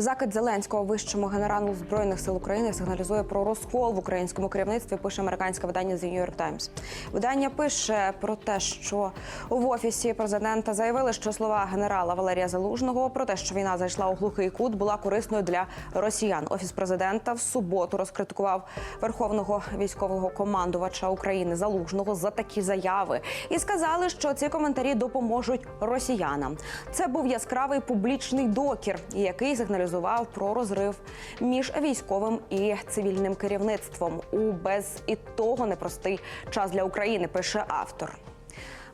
Закид Зеленського вищому генералу збройних сил України сигналізує про розкол в українському керівництві. Пише американське видання The New York Times. Видання пише про те, що в офісі президента заявили, що слова генерала Валерія Залужного про те, що війна зайшла у глухий кут, була корисною для росіян. Офіс президента в суботу розкритикував верховного військового командувача України Залужного за такі заяви і сказали, що ці коментарі допоможуть росіянам. Це був яскравий публічний докір, який сигналізував про розрив між військовим і цивільним керівництвом у без і того непростий час для України. Пише автор.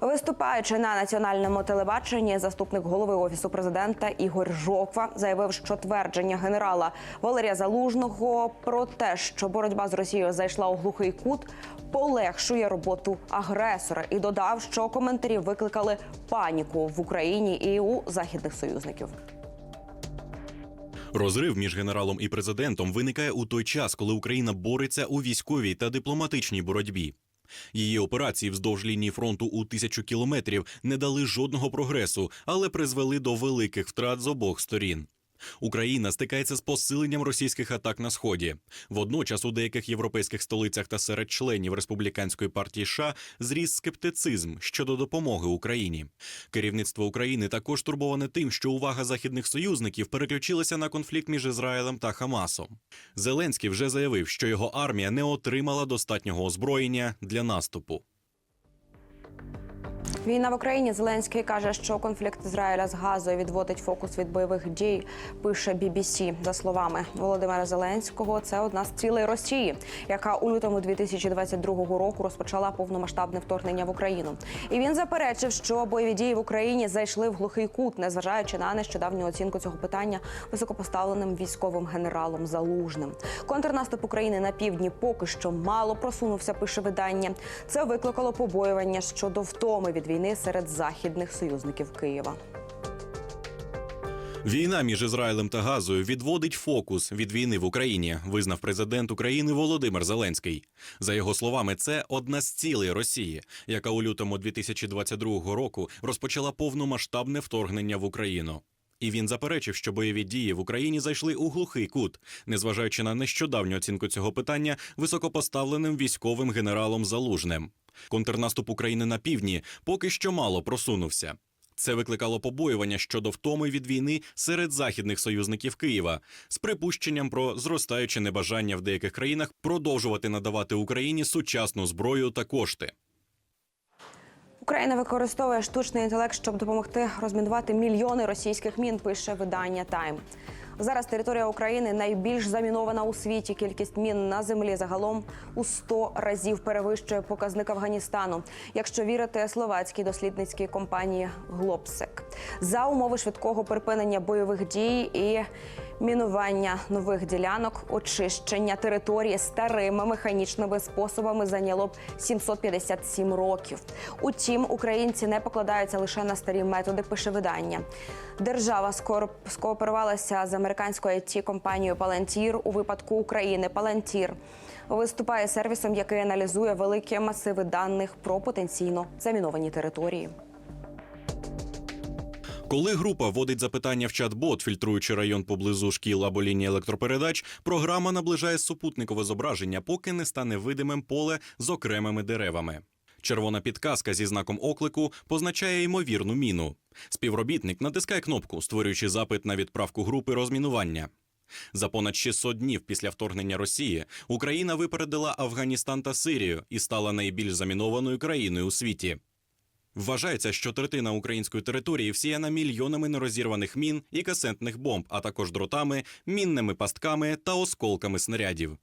Виступаючи на національному телебаченні, заступник голови офісу президента Ігор Жоква заявив, що твердження генерала Валерія Залужного про те, що боротьба з Росією зайшла у глухий кут, полегшує роботу агресора, і додав, що коментарі викликали паніку в Україні і у західних союзників. Розрив між генералом і президентом виникає у той час, коли Україна бореться у військовій та дипломатичній боротьбі. Її операції вздовж лінії фронту у тисячу кілометрів не дали жодного прогресу, але призвели до великих втрат з обох сторін. Україна стикається з посиленням російських атак на сході. Водночас у деяких європейських столицях та серед членів республіканської партії США зріс скептицизм щодо допомоги Україні. Керівництво України також турбоване тим, що увага західних союзників переключилася на конфлікт між Ізраїлем та Хамасом. Зеленський вже заявив, що його армія не отримала достатнього озброєння для наступу. Війна в Україні Зеленський каже, що конфлікт Ізраїля з Газою відводить фокус від бойових дій. Пише BBC. за словами Володимира Зеленського. Це одна з цілей Росії, яка у лютому 2022 року розпочала повномасштабне вторгнення в Україну. І він заперечив, що бойові дії в Україні зайшли в глухий кут, незважаючи на нещодавню оцінку цього питання високопоставленим військовим генералом Залужним. Контрнаступ України на півдні поки що мало просунувся. Пише видання. Це викликало побоювання щодо втоми від війни серед західних союзників Києва. Війна між Ізраїлем та Газою відводить фокус від війни в Україні, визнав президент України Володимир Зеленський. За його словами, це одна з цілей Росії, яка у лютому 2022 року розпочала повномасштабне вторгнення в Україну. І він заперечив, що бойові дії в Україні зайшли у глухий кут, незважаючи на нещодавню оцінку цього питання високопоставленим військовим генералом Залужним. Контрнаступ України на півдні поки що мало просунувся. Це викликало побоювання щодо втоми від війни серед західних союзників Києва з припущенням про зростаюче небажання в деяких країнах продовжувати надавати Україні сучасну зброю та кошти. Україна використовує штучний інтелект, щоб допомогти розмінувати мільйони російських мін. Пише видання Тайм. Зараз територія України найбільш замінована у світі. Кількість мін на землі загалом у 100 разів перевищує показник Афганістану, якщо вірити словацькій дослідницькій компанії Глобсек. За умови швидкого припинення бойових дій і мінування нових ділянок, очищення території старими механічними способами зайняло б 757 років. Утім, українці не покладаються лише на старі методи. Пише видання. Держава скооперувалася з американською it компанією Palantir у випадку України. Palantir виступає сервісом, який аналізує великі масиви даних про потенційно заміновані території. Коли група вводить запитання в чат-бот, фільтруючи район поблизу шкіл або лінії електропередач, програма наближає супутникове зображення, поки не стане видимим поле з окремими деревами. Червона підказка зі знаком оклику позначає ймовірну міну. Співробітник натискає кнопку, створюючи запит на відправку групи розмінування. За понад 600 днів після вторгнення Росії Україна випередила Афганістан та Сирію і стала найбільш замінованою країною у світі. Вважається, що третина української території всіяна мільйонами нерозірваних мін і касетних бомб, а також дротами, мінними пастками та осколками снарядів.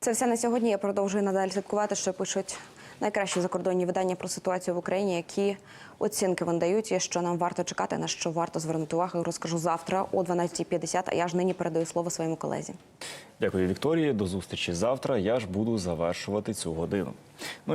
Це все на сьогодні. Я продовжую надалі слідкувати, що пишуть найкращі закордонні видання про ситуацію в Україні, які оцінки вони дають, і що нам варто чекати, на що варто звернути увагу. Розкажу завтра о 12.50, А я ж нині передаю слово своєму колезі. Дякую, Вікторії. До зустрічі завтра. Я ж буду завершувати цю годину. Ну і